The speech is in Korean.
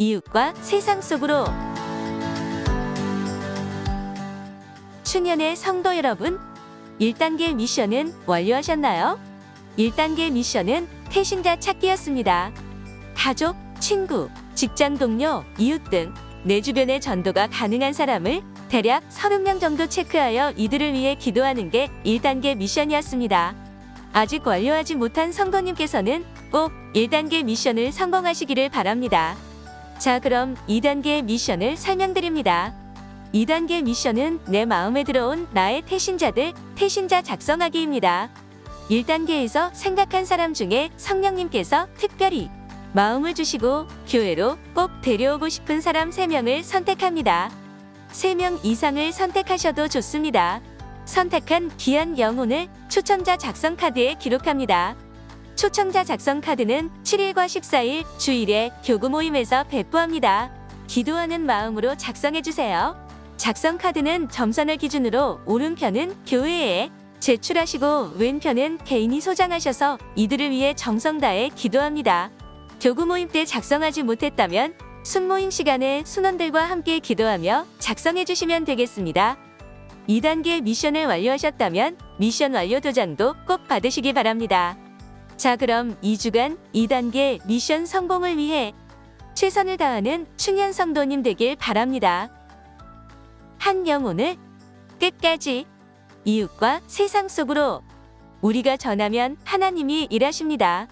이웃과 세상 속으로 추년의 성도 여러분, 1단계 미션은 완료하셨나요? 1단계 미션은 태신자 찾기였습니다. 가족, 친구, 직장 동료, 이웃 등 내 주변의 전도가 가능한 사람을 대략 30명 정도 체크하여 이들을 위해 기도하는 게 1단계 미션이었습니다. 아직 완료하지 못한 성도님께서는 꼭 1단계 미션을 성공하시기를 바랍니다. 자, 그럼 2단계 미션을 설명드립니다. 2단계 미션은 내 마음에 들어온 나의 태신자들, 태신자 작성하기입니다. 1단계에서 생각한 사람 중에 성령님께서 특별히 마음을 주시고 교회로 꼭 데려오고 싶은 사람 3명을 선택합니다. 3명 이상을 선택하셔도 좋습니다. 선택한 귀한 영혼을 초청자 작성 카드에 기록합니다. 초청자 작성 카드는 7일과 14일 주일에 교구 모임에서 배부합니다. 기도하는 마음으로 작성해 주세요. 작성 카드는 점선을 기준으로 오른편은 교회에 제출하시고 왼편은 개인이 소장하셔서 이들을 위해 정성 다해 기도합니다. 교구 모임 때 작성하지 못했다면 순모임 시간에 순원들과 함께 기도하며 작성해 주시면 되겠습니다. 2단계 미션을 완료하셨다면 미션 완료 도장도 꼭 받으시기 바랍니다. 자, 그럼 2주간 2단계 미션 성공을 위해 최선을 다하는 충현 성도님 되길 바랍니다. 한 영혼을 끝까지 이웃과 세상 속으로 우리가 전하면 하나님이 일하십니다.